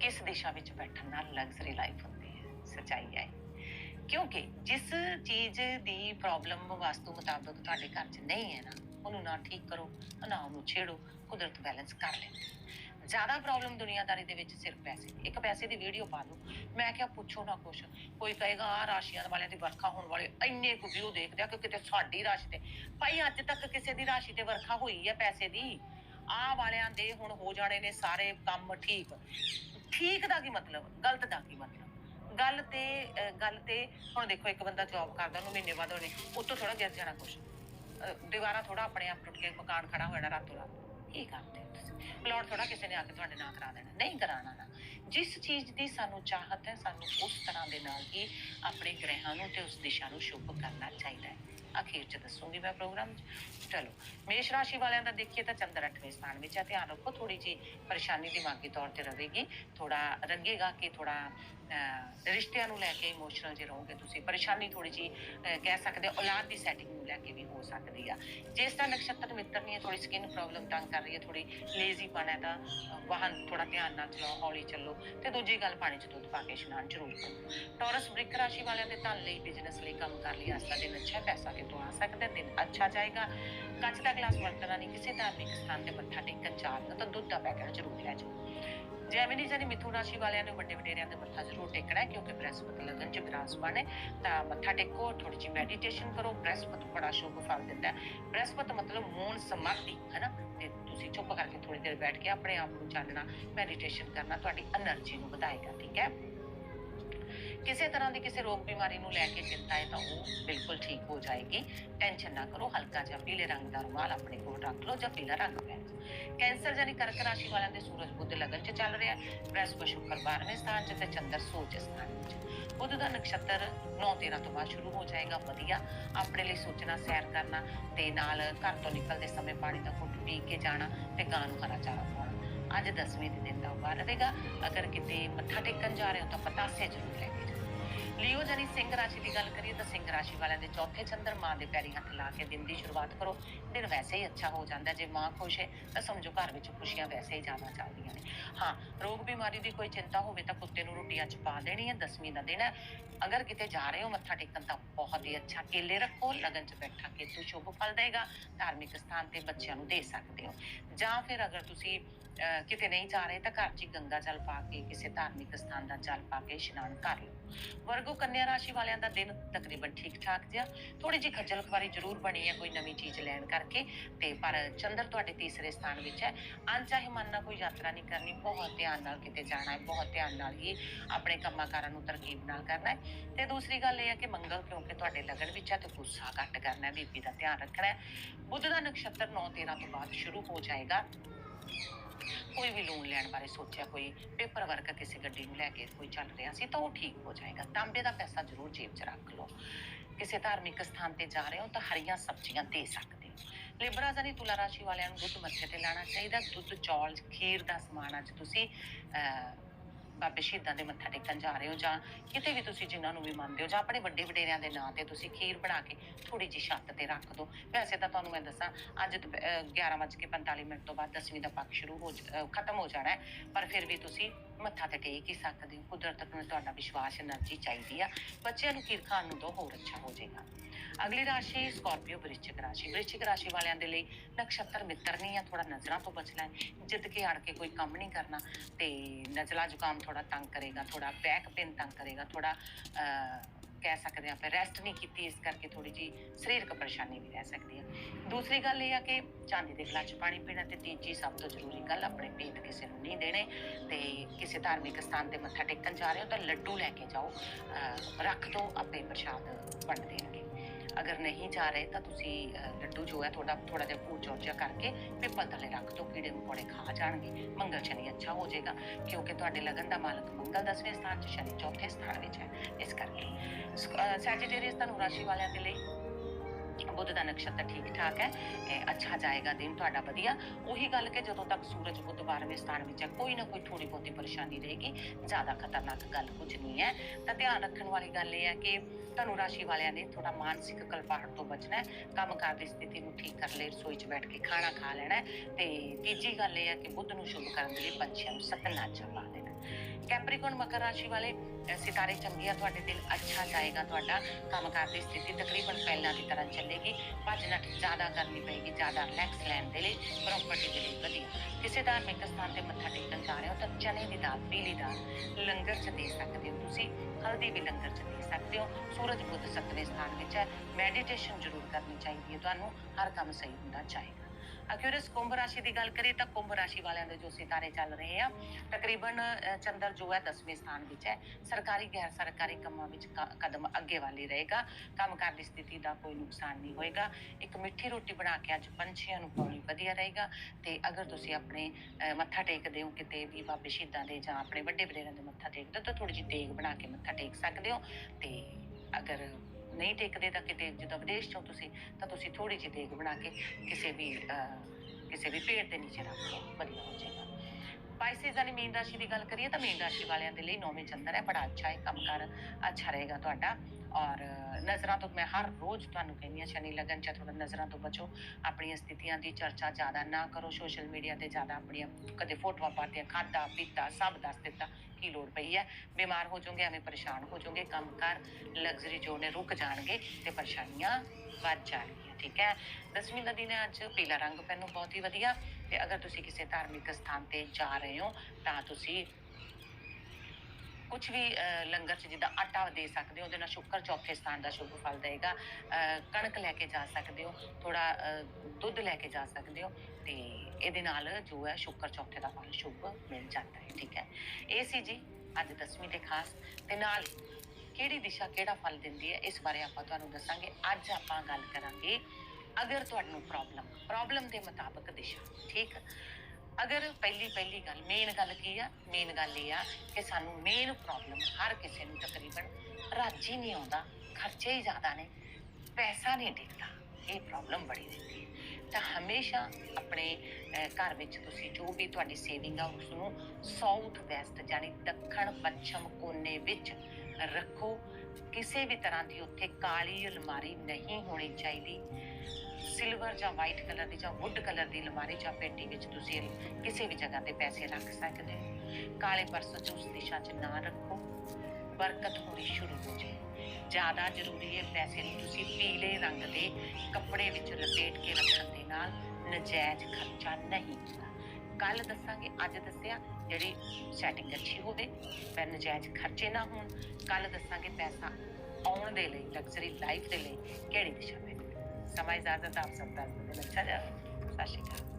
Speaker 1: ਕਿਸ ਦਿਸ਼ਾ ਵਿੱਚ ਬੈਠਣ ਨਾਲ ਲਗਜ਼ਰੀ ਲਾਈਫ ਹੁੰਦੀ ਹੈ। ਸੱਚਾਈ ਹੈ। ਕਿਉਂਕਿ ਜਿਸ ਚੀਜ਼ ਦੀ ਪ੍ਰੋਬਲਮ ਵਾਸਤੂ ਮੁਤਾਬਕ ਤੁਹਾਡੇ ਘਰ 'ਚ ਨਹੀਂ ਹੈ ਨਾ, ਉਹਨੂੰ ਨਾ ਠੀਕ ਕਰੋ, ਨਾ ਉਹਨੂੰ ਛੇੜੋ, ਕੁਦਰਤ ਬੈਲੈਂਸ ਕਰ ਲੈ ਜ਼ਿਆਦਾ ਪ੍ਰੋਬਲਮ ਦੁਨੀਆਦਾਰੀ ਦੇ ਵਿੱਚ ਸਿਰਫ ਪੈਸੇ ਇੱਕ ਪੈਸੇ ਦੀ ਵੀਡੀਓ ਪਾ ਲਓ ਮੈਂ ਕਿਹਾ, ਪੁੱਛੋ ਨਾ ਕੁਛ। ਕੋਈ ਕਹੇਗਾ ਆ ਰਾਸ਼ੀਆਂ ਵਾਲਿਆਂ ਦੀ ਵਰਖਾ ਹੋਣ ਵਾਲੇ ਇੰਨੇ ਕੁ ਵਿਊ ਦੇਖਦੇ ਆ ਕਿ ਕਿਤੇ ਸਾਡੀ ਰਾਸ਼ੀ ਤੇ ਭਾਈ, ਅੱਜ ਤੱਕ ਕਿਸੇ ਦੀ ਰਾਸ਼ੀ ਤੇ ਵਰਖਾ ਹੋਈ ਹੈ ਪੈਸੇ ਦੀ? ਆਹ ਵਾਲਿਆਂ ਦੇ ਹੁਣ ਹੋ ਜਾਣੇ ਨੇ ਸਾਰੇ ਕੰਮ ਠੀਕ। ਠੀਕ ਦਾ ਕੀ ਮਤਲਬ? ਗਲਤ ਦਾ ਕੀ ਮਤਲਬ? ਗੱਲ ਤੇ ਅਹ, ਗੱਲ ਤੇ ਹੁਣ ਦੇਖੋ ਇੱਕ ਬੰਦਾ ਜੌਬ ਕਰਦਾ ਉਹਨੂੰ ਮਹੀਨੇ ਬਾਅਦ ਉਹਨੇ ਉੱਤੋਂ ਥੋੜਾ ਗਿਰ ਜਾਣਾ ਕੁਛ। ਅਹ, ਦੀਵਾਰਾਂ ਥੋੜਾ ਆਪਣੇ ਆਪ ਟੁੱਟ ਕੇ ਮਕਾਨ ਖੜਾ ਹੋ ਜਾਣਾ ਰਾਤੋਂ ਰਾਤ। ਕੀ ਕਰਦੇ ਹੋ ਤੁਸੀਂ? ਪਲਾਟ ਥੋੜਾ ਕਿਸੇ ਨੇ ਆ ਕੇ ਤੁਹਾਡੇ ਨਾਂ ਕਰਾ ਦੇਣਾ। ਨਹੀਂ ਕਰਾਉਣਾ ਨਾ। ਜਿਸ ਚੀਜ਼ ਦੀ ਸਾਨੂੰ ਚਾਹਤ ਹੈ ਸਾਨੂੰ ਉਸ ਤਰ੍ਹਾਂ ਦੇ ਨਾਲ ਹੀ ਆਪਣੇ ਗ੍ਰਹਿਾਂ ਨੂੰ ਤੇ ਉਸ ਦਿਸ਼ਾ ਨੂੰ ਸ਼ੁਭ ਕਰਨਾ ਚਾਹੀਦਾ ਹੈ। ਅਖੀਰ ਚ ਦੱਸੂਗੀ ਮੈਂ ਪ੍ਰੋਗਰਾਮ 'ਚ। ਚਲੋ ਮੇਸ਼ ਰਾਸ਼ੀ ਵਾਲਿਆਂ ਦਾ ਦੇਖੀਏ ਤਾਂ ਚੰਦਰ ਅੱਠਵੇਂ ਸਥਾਨ ਵਿੱਚ ਹੈ। ਧਿਆਨ ਰੱਖੋ ਥੋੜੀ ਜੀ ਪਰੇਸ਼ਾਨੀ ਦਿਮਾਗੀ ਤੌਰ ਤੇ ਰਹੇਗੀ। ਥੋੜਾ ਰੰਗੇਗਾ ਕਿ ਥੋੜਾ ਰਿਸ਼ਤਿਆਂ ਨੂੰ ਲੈ ਕੇ ਇਮੋਸ਼ਨਲ ਜੇ ਰਹੋਗੇ ਤੁਸੀਂ, ਪਰੇਸ਼ਾਨੀ ਥੋੜੀ ਜੀ ਕਹਿ ਸਕਦੇ ਹੋ, ਔਲਾਦ ਦੀ ਸੈਟਿੰਗ ਨੂੰ ਲੈ ਕੇ ਵੀ ਹੋ ਸਕਦੀ ਆ। ਜਿਸ ਦਾ ਨਕਸ਼ਤਰ ਮਿੱਤਰ ਨਹੀਂ ਹੈ ਥੋੜੀ ਸਕਿਨ ਪ੍ਰੋਬਲਮ ਤੰਗ ਕਰ ਰਹੀ ਹੈ ਥੋੜੀ ਲੇਜ਼ੀ ਹੈ, ਤਾਂ ਵਾਹਨ ਥੋੜਾ ਧਿਆਨ ਨਾਲ ਚਲਾਓ, ਹੌਲੀ ਚੱਲੋ ਤੇ ਦੂਜੀ ਗੱਲ ਪਾਣੀ 'ਚ ਦੁੱਧ ਪਾ ਕੇ ਇਸ਼ਨਾਨ ਜ਼ਰੂਰ ਕਰੋ। ਟੌਰਸ ਬ੍ਰਿਕ ਰਾਸ਼ੀ ਵਾਲਿਆਂ ਦੇ ਧਨ ਲਈ ਬਿਜ਼ਨਸ ਲਈ ਕੰਮ ਕਰ ਲਈ, ਅੱਜ ਦਾ ਦਿਨ ਅੱਛਾ ਪੈਸਾ ਵੀ ਆ ਸਕਦਾ, ਦਿਨ ਅੱਛਾ ਜਾਏਗਾ। ਕੱਚ ਦਾ ਗਲਾਸ ਵਰਤਣਾ ਨਹੀਂ ਕਿਸੇ ਧਾਰਮਿਕ ਸਥਾਨ ਤੇ ਮੱਥਾ ਟੇਕਣ ਜਾਣਾ ਤਾਂ ਦੁੱਧ ਦਾ ਪੈਕਟ ਜ਼ਰੂਰ ਲੈ ਜਾਓ। ਜੈਮਿਨੀ ਜਾਨੀ ਮਿਥੁਨ ਰਾਸ਼ੀ ਵਾਲਿਆਂ ਨੇ ਵੱਡੇ ਵਡੇਰਿਆਂ ਦੇ ਮੱਥਾ ਜ਼ਰੂਰ ਟੇਕਣਾ ਕਿਉਂਕਿ ਬ੍ਰਹਿਸਪਤ ਲਗਨ ਚ ਬਿਰਾਜਮਾਨ ਹੈ। ਤਾਂ ਮੱਥਾ ਟੇਕੋ ਥੋੜੀ ਜਿਹੀ ਮੈਡੀਟੇਸ਼ਨ ਕਰੋ, ਬ੍ਰਹਿਸਪਤ ਬੜਾ ਸ਼ੁਭ ਫਲ ਦਿੰਦਾ ਹੈ। ਬ੍ਰਹਿਸਪਤੀ ਮਤਲਬ ਮੌਨ ਸਮਾਧੀ ਹੈਨਾ ਤੇ ਤੁਸੀਂ ਚੁੱਪ ਕਰਕੇ ਥੋੜੀ ਦੇਰ ਬੈਠ ਕੇ ਆਪਣੇ ਆਪ ਨੂੰ ਚਾਨਣਾ ਮੈਡੀਟੇਸ਼ਨ ਕਰਨਾ, ਤੁਹਾਡੀ એનર્ਜੀ ਨੂੰ ਵਧਾਏਗਾ, ਠੀਕ ਹੈ? ਕਿਸੇ ਤਰ੍ਹਾਂ ਦੀ ਕਿਸੇ ਰੋਗ ਬਿਮਾਰੀ ਨੂੰ ਲੈ ਕੇ ਚਿੰਤਾ ਹੈ ਤਾਂ ਉਹ ਬਿਲਕੁਲ ਠੀਕ ਹੋ ਜਾਏਗੀ। ਟੈਨਸ਼ਨ ਨਾ ਕਰੋ, ਹਲਕਾ ਜਿਹਾ ਪੀਲੇ ਰੰਗ ਦਾ ਰੁਮਾਲ ਆਪਣੇ ਕੋਲ ਰੱਖ ਲਓ ਜਾਂ ਪੀਲਾ ਰੰਗ ਪਹਿਨ ਲਓ ਕੈਂਸਰ ਯਾਨੀ ਕਰਕ ਰਾਸ਼ੀ ਵਾਲਿਆਂ ਦੇ ਸੂਰਜ ਬੁੱਧ ਲਗਨ ਚ ਚੱਲ ਰਿਹਾ ਹੈ। ਬ੍ਰਹਸਪਤੀ ਸ਼ੁੱਕਰ 12ਵੇਂ ਸਥਾਨ 'ਚ ਤੇ ਚੰਦਰ ਸੂਰਜ ਸਥਾਨ ਵਿੱਚ ਬੁੱਧ ਦਾ ਨਕਸ਼ਤਰ 9-13 ਤੋਂ ਬਾਅਦ ਸ਼ੁਰੂ ਹੋ ਜਾਏਗਾ। ਵਧੀਆ। ਆਪਣੇ ਲਈ ਸੋਚਣਾ, ਸੈਰ ਕਰਨਾ ਤੇ ਨਾਲ ਘਰ ਤੋਂ ਨਿਕਲਦੇ ਸਮੇਂ ਪਾਣੀ ਦਾ ਘੁੱਟ ਪੀ ਕੇ ਜਾਣਾ ਤੇ ਗਾਂ ਨੂੰ ਹਰਾ ਚਾਰਾ ਪਾਉਣਾ ਅੱਜ 10ਵੇਂ ਦੇ ਦਿਨ ਦਾ ਉਪਾਅ ਰਹੇਗਾ। ਅਗਰ ਕਿਤੇ ਮੱਥਾ ਟੇਕਣ ਜਾ ਰਹੇ ਹੋ ਤਾਂ ਪਤਾਸੇ ਜ਼ਰੂਰ ਲੈ ਕੇ ਜਾਓ। ਲਿਓ ਜਾਨੀ ਸਿੰਘ ਰਾਸ਼ੀ ਦੀ ਗੱਲ ਕਰੀਏ ਤਾਂ ਸਿੰਘ ਰਾਸ਼ੀ ਵਾਲਿਆਂ ਦੇ ਚੌਥੇ ਚੰਦਰ ਮਾਂ ਦੇ ਪੈਰੀ ਹੱਥ ਲਾ ਕੇ ਦਿਨ ਦੀ ਸ਼ੁਰੂਆਤ ਕਰੋ। ਦਿਨ ਵੈਸੇ ਹੀ ਅੱਛਾ ਹੋ ਜਾਂਦਾ, ਜੇ ਮਾਂ ਖੁਸ਼ ਹੈ ਤਾਂ ਸਮਝੋ ਘਰ ਵਿੱਚ ਖੁਸ਼ੀਆਂ ਵੈਸੇ ਹੀ ਜ਼ਿਆਦਾ ਚੱਲਦੀਆਂ ਨੇ। ਹਾਂ, ਰੋਗ ਬਿਮਾਰੀ ਦੀ ਕੋਈ ਚਿੰਤਾ ਹੋਵੇ ਤਾਂ ਕੁੱਤੇ ਨੂੰ ਰੋਟੀਆਂ ਚ ਪਾ ਦੇਣੀ ਹੈ, ਦਸਵੀਂ ਦਾ ਦਿਨ ਹੈ। ਅਗਰ ਕਿਤੇ ਜਾ ਰਹੇ ਹੋ ਮੱਥਾ ਟੇਕਣ ਤਾਂ ਬਹੁਤ ਹੀ ਅੱਛਾ ਕੇਲੇ ਰੱਖੋ, ਲਗਨ ਚ ਬੈਠਾ ਕੇਤੂ ਸ਼ੁਭ ਫਲ ਦੇਗਾ, ਧਾਰਮਿਕ ਸਥਾਨ ਤੇ ਬੱਚਿਆਂ ਨੂੰ ਦੇ ਸਕਦੇ ਹੋ। ਜਾਂ ਫਿਰ ਅਗਰ ਤੁਸੀਂ ਕਿਤੇ ਨਹੀਂ ਜਾ ਰਹੇ ਤਾਂ ਘਰ 'ਚ ਹੀ ਗੰਗਾ ਜਲ ਪਾ ਕੇ, ਕਿਸੇ ਧਾਰਮਿਕ ਸਥਾਨ ਦਾ ਜਲ ਪਾ ਕੇ ਇਸ਼ਨਾਨ ਕਰ ਲਓ। ਵਰਗੋ ਕੰਨਿਆ ਰਾਸ਼ੀ ਵਾਲਿਆਂ ਦਾ ਦਿਨ ਤਕਰੀਬਨ ਠੀਕ ਠਾਕ ਜਿਹਾ। ਥੋੜੀ ਜਿਹੀ ਖੱਜਲ ਖਵਾਰੀ ਜ਼ਰੂਰ ਬਣੀ ਹੈ ਕੋਈ ਨਵੀਂ ਚੀਜ਼ ਲੈਣ ਕਰਕੇ। ਤੇ ਪਰ ਚੰਦਰ ਤੁਹਾਡੇ ਤੀਸਰੇ ਸਥਾਨ ਵਿੱਚ ਹੈ। ਅਣਚਾਹੇ ਮਨ ਨਾਲ ਕੋਈ ਯਾਤਰਾ ਨਹੀਂ ਕਰਨੀ। ਬਹੁਤ ਧਿਆਨ ਨਾਲ ਕਿਤੇ ਜਾਣਾ ਹੈ। ਬਹੁਤ ਧਿਆਨ ਨਾਲ ਹੀ ਆਪਣੇ ਕੰਮਾਂ ਕਾਰਾਂ ਨੂੰ ਤਰਕੀਬ ਨਾਲ ਕਰਨਾ ਹੈ। ਤੇ ਦੂਸਰੀ ਗੱਲ ਇਹ ਹੈ ਕਿ ਮੰਗਲ ਕਿਉਂਕਿ ਤੁਹਾਡੇ ਲਗਨ ਵਿੱਚ ਹੈ ਤੇ ਗੁੱਸਾ ਘੱਟ ਕਰਨਾ ਹੈ। ਬੀਪੀ ਦਾ ਧਿਆਨ ਰੱਖਣਾ ਹੈ। ਬੁੱਧ ਦਾ ਨਕਸ਼ਤਰ 9 13 ਤੋਂ ਬਾਅਦ ਸ਼ੁਰੂ ਹੋ ਜਾਏਗਾ। ਕੋਈ ਵੀ ਲੋਨ ਲੈਣ ਬਾਰੇ ਸੋਚਿਆ, ਕੋਈ ਪੇਪਰ ਵਰਕ ਕਿਸੇ ਗੱਡੀ ਨੂੰ ਲੈ ਕੇ ਕੋਈ ਚੱਲ ਰਿਹਾ ਸੀ ਤਾਂ ਉਹ ਠੀਕ ਹੋ ਜਾਏਗਾ। ਤਾਂਬੇ ਦਾ ਪੈਸਾ ਜ਼ਰੂਰ ਜੇਬ 'ਚ ਰੱਖ ਲਓ। ਕਿਸੇ ਧਾਰਮਿਕ ਸਥਾਨ ਤੇ ਜਾ ਰਹੇ ਹੋ ਤਾਂ ਹਰੀਆਂ ਸਬਜ਼ੀਆਂ ਦੇ ਸਕਦੇ ਹੋ। ਲਿਬਰਾ ਜਾਨੀ ਤੁਲਾ ਰਾਸ਼ੀ ਵਾਲਿਆਂ ਨੂੰ ਦੁੱਧ ਮੱਥੇ ਤੇ ਲਾਣਾ ਚਾਹੀਦਾ। ਦੁੱਧ, ਚੌਲ, ਖੀਰ ਦਾ ਸਮਾਨ ਅੱਜ ਤੁਸੀਂ ਬਾਬੇ ਸ਼ਹੀਦਾਂ ਦੇ ਮੱਥਾ ਟੇਕਣ ਜਾ ਰਹੇ ਹੋ ਜਾਂ ਕਿਤੇ ਵੀ ਤੁਸੀਂ ਜਿਨ੍ਹਾਂ ਨੂੰ ਵੀ ਮੰਨਦੇ ਹੋ ਜਾਂ ਆਪਣੇ ਵੱਡੇ ਵਡੇਰਿਆਂ ਦੇ ਨਾਂ ਤੇ ਤੁਸੀਂ ਖੀਰ ਬਣਾ ਕੇ ਥੋੜੀ ਜਿਹੀ ਛੱਤ ਤੇ ਰੱਖ ਦਿਓ। ਵੈਸੇ ਤਾਂ ਤੁਹਾਨੂੰ ਮੈਂ ਦੱਸਾਂ, ਅੱਜ 11:45 ਮਿੰਟ ਤੋਂ ਬਾਅਦ 10ਵੀਂ ਦਾ ਪੱਖ ਸ਼ੁਰੂ ਹੋ ਖਤਮ ਹੋ ਜਾਣਾ ਹੈ, ਪਰ ਫਿਰ ਵੀ ਤੁਸੀਂ ਮੱਥਾ ਤੇ ਟੇਕ ਹੀ ਸਕਦੇ ਹੋ। ਕੁਦਰਤ ਨੂੰ ਤੁਹਾਡਾ ਵਿਸ਼ਵਾਸ એનર્ਜੀ ਚਾਹੀਦੀ ਆ। ਬੱਚਿਆਂ ਨੂੰ ਕਿਰਖਾਂ ਨੂੰ ਦੋ ਹੋਰ ਅੱਛਾ ਹੋ ਜਾਏਗਾ। ਅਗਲੀ ਰਾਸ਼ੀ ਸਕੋਰਪੀਓ ਵ੍ਰਿਸ਼ਚਿਕ ਰਾਸ਼ੀ। ਵ੍ਰਿਸ਼ਚਿਕ ਰਾਸ਼ੀ ਵਾਲਿਆਂ ਦੇ ਲਈ ਨਕਸ਼ਤਰ ਮਿੱਤਰ ਨਹੀਂ ਆ ਥੋੜਾ ਨਜ਼ਰਾਂ ਤੋਂ ਬਚਣਾ ਹੈ ਜਿੱਦ ਕੇ ਅੜ ਕੇ ਕੋਈ ਕੰਮ ਨਹੀਂ ਕਰਨਾ ਤੇ ਨਜ਼ਲਾ ਜ਼ੁਕਾਮ ਥੋੜਾ ਤੰਗ ਕਰੇਗਾ ਥੋੜਾ ਬੈਕ ਪੇਨ ਤੰਗ ਕਰੇਗਾ ਥੋੜਾ ਕਹਿ ਸਕਦੇ ਹਾਂ, ਆਪਾਂ ਰੈਸਟ ਨਹੀਂ ਕੀਤੀ, ਇਸ ਕਰਕੇ ਥੋੜੀ ਜੀ ਸਰੀਰਕ ਪਰੇਸ਼ਾਨੀ ਵੀ ਰਹਿ ਸਕਦੀ ਹੈ। ਦੂਸਰੀ ਗੱਲ ਇਹ ਆ ਕਿ ਚਾਂਦੀ ਦੇ ਗਲਾਸ 'ਚ ਪਾਣੀ ਪੀਣਾ ਤੇ ਤੀਜੀ ਸਭ ਤੋਂ ਜ਼ਰੂਰੀ ਗੱਲ, ਆਪਣੇ ਪੇਟ ਕਿਸੇ ਨੂੰ ਨਹੀਂ ਦੇਣੇ ਤੇ ਕਿਸੇ ਧਾਰਮਿਕ ਸਥਾਨ ਤੇ ਮੱਥਾ ਟੇਕਣ ਜਾ ਰਹੇ ਹੋ ਤਾਂ ਲੱਡੂ ਲੈ ਕੇ ਜਾਓ ਰੱਖ ਦਿਓ ਆਪੇ ਪ੍ਰਸ਼ਾਦ ਵੰਡਦੇ ਦੇਣਗੇ ਅਗਰ ਨਹੀਂ ਜਾ ਰਹੇ ਤਾਂ ਤੁਸੀਂ ਲੱਡੂ ਜੋ ਹੈ ਤੁਹਾਡਾ ਥੋੜਾ ਜਿਹਾ ਪੂਰ ਚੌਰਚਾ ਕਰਕੇ ਪਿੱਪਲ ਥੱਲੇ ਰੱਖ ਦੋ ਕੀੜੇ ਮਕੌੜੇ ਖਾ ਜਾਣਗੇ, ਮੰਗਲ ਸ਼ਨੀ ਅੱਛਾ ਹੋ ਜਾਏਗਾ, ਕਿਉਂਕਿ ਤੁਹਾਡੇ ਲਗਨ ਦਾ ਮਾਲਕ ਮੰਗਲ 10ਵੇਂ ਸਥਾਨ 'ਚ ਸ਼ਨੀ ਚੌਥੇ ਸਥਾਨ ਵਿੱਚ ਹੈ, ਇਸ ਕਰਕੇ। ਸੈਜੀਟੇਰੀਅਸ ਧਨੁ ਰਾਸ਼ੀ ਵਾਲਿਆਂ ਦੇ ਲਈ ਬੁੱਧ ਦਾ ਨਕਸ਼ਤਰ ਠੀਕ ਠਾਕ ਹੈ, ਇਹ ਅੱਛਾ ਜਾਏਗਾ ਦਿਨ ਤੁਹਾਡਾ ਵਧੀਆ। ਉਹੀ ਗੱਲ ਕਿ ਜਦੋਂ ਤੱਕ ਸੂਰਜ ਬੁੱਧ 12ਵੇਂ ਸਥਾਨ ਵਿੱਚ ਹੈ, ਕੋਈ ਨਾ ਕੋਈ ਥੋੜੀ ਬਹੁਤੀ ਪਰੇਸ਼ਾਨੀ ਰਹੇਗੀ, ਜ਼ਿਆਦਾ ਖਤਰਨਾਕ ਗੱਲ ਕੁਝ ਨਹੀਂ ਹੈ। ਤਾਂ ਧਿਆਨ ਰੱਖਣ ਵਾਲੀ ਗੱਲ ਇਹ ਹੈ ਕਿ ਧਨੁ ਰਾਸ਼ੀ ਵਾਲਿਆਂ ਨੇ ਥੋੜਾ ਮਾਨਸਿਕ ਕਲਪਾਹਟ ਤੋਂ ਬਚਣਾ ਹੈ, ਕੰਮਕਾਰ ਦੀ ਸਥਿਤੀ ਨੂੰ ਠੀਕ ਕਰ ਲਈ, ਰਸੋਈ 'ਚ ਬੈਠ ਕੇ ਖਾਣਾ ਖਾ ਲੈਣਾ ਹੈ। ਤੇ ਤੀਜੀ ਗੱਲ ਇਹ ਹੈ ਕਿ ਬੁੱਧ ਨੂੰ ਸ਼ੁਭ ਕਰਨ ਦੇ ਲਈ ਪੰਛੀਆਂ ਨੂੰ ਸਤਨਾਚਾ ਲਾ ਕੈਪਰੀਕਨ ਮਕਰ ਰਾਸ਼ੀ ਵਾਲੇ ਸਿਤਾਰੇ ਚੰਗੇ ਆ ਤੁਹਾਡੇ ਦਿਨ ਅੱਛਾ ਜਾਏਗਾ, ਤੁਹਾਡਾ ਕੰਮਕਾਰ ਦੀ ਸਥਿਤੀ ਤਕਰੀਬਨ ਪਹਿਲਾਂ ਦੀ ਤਰ੍ਹਾਂ ਚੱਲੇਗੀ। ਭੱਜ ਨੱਠ ਜ਼ਿਆਦਾ ਕਰਨੀ ਪਏਗੀ, ਜ਼ਿਆਦਾ ਰਿਲੈਕਸ ਲੈਣ ਦੇ ਲਈ ਪ੍ਰੋਪਰਟੀ ਦੇ ਲਈ ਵਧੀਆ। ਕਿਸੇ ਧਾਰਮਿਕ ਸਥਾਨ ਤੇ ਮੱਥਾ ਟੇਕਣ ਜਾ ਰਹੇ ਹੋ ਤਾਂ ਚਨੇ ਦੀ ਦਾਲ, ਪੀਲੀ ਦਾਲ ਲੰਗਰ ਚ ਦੇ ਸਕਦੇ ਹੋ ਤੁਸੀਂ, ਹਲਦੀ ਵੀ ਲੰਗਰ ਚ ਦੇ ਸਕਦੇ ਹੋ। ਸੂਰਜ ਬੁੱਧ ਸੱਤਵੇਂ ਸਥਾਨ ਵਿੱਚ ਹੈ। ਮੈਡੀਟੇਸ਼ਨ ਜ਼ਰੂਰ ਕਰਨੀ ਚਾਹੀਦੀ ਹੈ, ਤੁਹਾਨੂੰ ਹਰ ਕੰਮ ਸਹੀ ਹੁੰਦਾ ਜਾਏਗਾ। ਅਕਿਊਰਸ ਕੁੰਭ ਰਾਸ਼ੀ ਦੀ ਗੱਲ ਕਰੀਏ ਤਾਂ ਕੁੰਭ ਰਾਸ਼ੀ ਵਾਲਿਆਂ ਦੇ ਜੋ ਸਿਤਾਰੇ ਚੱਲ ਰਹੇ ਆ, ਤਕਰੀਬਨ ਚੰਦਰ ਜੋ ਹੈ 10ਵੇਂ ਸਥਾਨ ਵਿੱਚ ਹੈ। ਸਰਕਾਰੀ, ਗੈਰ ਸਰਕਾਰੀ ਕੰਮਾਂ ਵਿੱਚ ਕ- ਕਦਮ ਅੱਗੇ ਵਾਲੀ ਰਹੇਗਾ। ਕੰਮਕਾਰ ਦੀ ਸਥਿਤੀ ਦਾ ਕੋਈ ਨੁਕਸਾਨ ਨਹੀਂ ਹੋਏਗਾ। ਇੱਕ ਮਿੱਠੀ ਰੋਟੀ ਬਣਾ ਕੇ ਅੱਜ ਪੰਛੀਆਂ ਨੂੰ ਪਾਉਣੀ ਵਧੀਆ ਰਹੇਗਾ। ਤੇ ਅਗਰ ਤੁਸੀਂ ਆਪਣੇ ਮੱਥਾ ਟੇਕਦੇ ਹੋ ਕਿਤੇ ਵੀ ਬਾਬੇ ਸ਼ਹੀਦਾਂ ਦੇ ਜਾਂ ਆਪਣੇ ਵੱਡੇ ਵਡੇਰਿਆਂ ਦੇ ਮੱਥਾ ਟੇਕਦੇ ਹੋ ਤਾਂ ਥੋੜੀ ਜਿਹੀ ਦੇਗ ਬਣਾ ਕੇ ਮੱਥਾ ਟੇਕ ਸਕਦੇ ਹੋ। ਤੇ ਅਗਰ ਨਹੀਂ ਟੇਕਦੇ ਤਾਂ ਕਿਤੇ ਜਦੋਂ ਵਿਦੇਸ਼ ਚੋਂ ਤੁਸੀਂ, ਤਾਂ ਤੁਸੀਂ ਥੋੜੀ ਜਿਹੀ ਦੇਗ ਬਣਾ ਕੇ ਕਿਸੇ ਵੀ ਕਿਸੇ ਵੀ ਪੇੜ ਦੇ ਨੀਚੇ ਰੱਖ ਲਓ, ਵਧੀਆ ਹੋ ਜਾਏਗਾ। ਪਾਈਸਿਸ ਵਾਲੀ ਮੀਨ ਰਾਸ਼ੀ ਦੀ ਗੱਲ ਕਰੀਏ ਤਾਂ ਮੀਨ ਰਾਸ਼ੀ ਵਾਲਿਆਂ ਦੇ ਲਈ ਨੌਵੇਂ ਚੰਦਰ ਹੈ, ਬੜਾ ਅੱਛਾ ਹੈ ਕੰਮਕਾਰ ਅੱਛਾ ਰਹੇਗਾ ਤੁਹਾਡਾ। ਔਰ ਨਜ਼ਰਾਂ ਤੋਂ ਮੈਂ ਹਰ ਰੋਜ਼ ਤੁਹਾਨੂੰ ਕਹਿੰਦੀ ਹਾਂ, ਸ਼ਨੀ ਲਗਨ ਚ ਥੋੜਾ ਨਜ਼ਰਾਂ ਤੋਂ ਬਚੋ, ਆਪਣੀਆਂ ਸਥਿਤੀਆਂ ਦੀ ਚਰਚਾ ਜ਼ਿਆਦਾ ਨਾ ਕਰੋ ਸੋਸ਼ਲ ਮੀਡੀਆ ਤੇ ਜ਼ਿਆਦਾ ਆਪਣੀਆਂ ਕਦੇ ਫੋਟੋਆਂ ਪਾਤੀਆਂ ਖਾਦਾ ਪੀਤਾ, ਸਭ ਦੱਸ ਦਿੱਤਾ ਕੀ ਲੋੜ ਪਈ ਹੈ। ਬਿਮਾਰ ਹੋ ਜਾਓਗੇ, ਐਵੇਂ ਪਰੇਸ਼ਾਨ ਹੋ ਜਾਓਗੇ ਕੰਮਕਾਰ ਲਗਜ਼ਰੀ ਜੋ ਨੇ ਰੁਕ ਜਾਣਗੇ ਤੇ ਪਰੇਸ਼ਾਨੀਆਂ ਵੱਧ ਜਾਣਗੀਆਂ, ਠੀਕ ਹੈ? ਦਸਵੀਂ ਦਾ ਦਿਨ ਹੈ ਅੱਜ, ਪੀਲਾ ਰੰਗ ਪਹਿਨੋ, ਬਹੁਤ ਹੀ ਵਧੀਆ। ਤੇ ਅਗਰ ਤੁਸੀਂ ਕਿਸੇ ਧਾਰਮਿਕ ਸਥਾਨ ਤੇ ਜਾ ਰਹੇ ਹੋ, ਤਾਂ ਤੁਸੀਂ ਕੁਝ ਵੀ ਲੰਗਰ ਚ ਜਿੱਦਾਂ ਆਟਾ ਦੇ ਸਕਦੇ ਹੋ, ਉਹਦੇ ਨਾਲ ਸ਼ੁਕਰ ਚੌਥੇ ਸਥਾਨ ਦਾ ਸ਼ੁਭ ਫਲ ਦੇਗਾ। ਕਣਕ ਲੈ ਕੇ ਜਾ ਸਕਦੇ ਹੋ ਥੋੜਾ ਦੁੱਧ ਲੈ ਕੇ ਜਾ ਸਕਦੇ ਹੋ ਤੇ ਇਹਦੇ ਨਾਲ ਜੋ ਹੈ ਸ਼ੁਕਰ ਚੌਥੇ ਦਾ ਫਲ ਸ਼ੁਭ ਮਿਲ ਜਾਂਦਾ ਹੈ, ਠੀਕ ਹੈ। ਇਹ ਸੀ ਜੀ ਅੱਜ ਦਸਵੀਂ ਦੇ ਖਾਸ ਤੇ ਨਾਲ ਕਿਹੜੀ ਦਿਸ਼ਾ ਕਿਹੜਾ ਫਲ ਦਿੰਦੀ ਹੈ, ਇਸ ਬਾਰੇ ਆਪਾਂ ਤੁਹਾਨੂੰ ਦੱਸਾਂਗੇ। ਅੱਜ ਆਪਾਂ ਗੱਲ ਕਰਾਂਗੇ ਅਗਰ ਤੁਹਾਨੂੰ ਪ੍ਰੋਬਲਮ ਪ੍ਰੋਬਲਮ ਦੇ ਮੁਤਾਬਕ ਦਿਸ਼ਾ, ਠੀਕ? ਅਗਰ ਪਹਿਲੀ ਪਹਿਲੀ ਗੱਲ ਮੇਨ ਗੱਲ ਕੀ ਆ? ਮੇਨ ਗੱਲ ਇਹ ਆ ਕਿ ਸਾਨੂੰ ਮੇਨ ਪ੍ਰੋਬਲਮ ਹਰ ਕਿਸੇ ਨੂੰ ਤਕਰੀਬਨ ਰਾਜੀ ਨਹੀਂ ਆਉਂਦਾ, ਖਰਚੇ ਹੀ ਜ਼ਿਆਦਾ ਨੇ, ਪੈਸਾ ਨਹੀਂ ਟਿਕਦਾ ਇਹ ਪ੍ਰੋਬਲਮ ਬੜੀ ਰਹਿੰਦੀ ਹੈ। ਤਾਂ ਹਮੇਸ਼ਾ ਆਪਣੇ ਘਰ ਵਿੱਚ ਤੁਸੀਂ ਜੋ ਵੀ ਤੁਹਾਡੀ ਸੇਵਿੰਗ ਆ, ਉਸ ਨੂੰ ਸਾਊਥ ਵੈਸਟ ਯਾਨੀ ਦੱਖਣ ਪੱਛਮ ਕੋਨੇ ਵਿੱਚ ਰੱਖੋ। ਕਿਸੇ ਵੀ ਤਰ੍ਹਾਂ ਦੀ ਉੱਥੇ ਕਾਲੀ ਅਲਮਾਰੀ ਨਹੀਂ ਹੋਣੀ ਚਾਹੀਦੀ। ਸਿਲਵਰ ਜਾਂ ਵਾਈਟ ਕਲਰ ਦੀ ਜਾਂ ਵੁੱਡ ਕਲਰ ਦੀ ਅਲਮਾਰੀ ਜਾਂ ਪੇਟੀ ਵਿੱਚ ਤੁਸੀਂ ਕਿਸੇ ਵੀ ਜਗ੍ਹਾ ਤੇ ਪੈਸੇ ਰੱਖ ਸਕਦੇ ਹੋ। ਕਾਲੇ ਪਰਸ ਚ ਉਸ ਦਿਸ਼ਾ 'ਚ ਨਾ ਰੱਖੋ। ਬਰਕਤ ਹੋਣੀ ਸ਼ੁਰੂ ਹੋ ਜਾਏ। ਜ਼ਿਆਦਾ ਜ਼ਰੂਰੀ ਹੈ ਪੈਸੇ ਨੂੰ ਤੁਸੀਂ ਪੀਲੇ ਰੰਗ ਦੇ ਕੱਪੜੇ ਵਿੱਚ ਲਪੇਟ ਕੇ ਰੱਖਣ ਦੇ ਨਾਲ ਨਜਾਇਜ਼ ਖਰਚਾ ਨਹੀਂ ਹੁੰਦਾ। ਕੱਲ ਦੱਸਾਂਗੇ, ਅੱਜ ਦੱਸਿਆ, ਜਿਹੜੀ ਸੈਟਿੰਗ ਅੱਛੀ ਹੋਵੇ, ਪਰ ਨਜਾਇਜ਼ ਖਰਚੇ ਨਾ ਹੋਣ। ਕੱਲ ਦੱਸਾਂਗੇ ਪੈਸਾ ਆਉਣ ਦੇ ਲਈ ਲਗਜ਼ਰੀ ਲਾਈਫ ਦੇ ਲਈ ਕਿਹੜੀ ਦਿਸ਼ਾ ਵਿੱਚ ਜ਼ਿਆਦਾ ਇਜਾਜ਼ਤ ਆਪ ਸਭ ਦਾ ਦਿਨ ਅੱਛਾ ਜਾਵੇ ਸਤਿ ਸ਼੍ਰੀ ਅਕਾਲ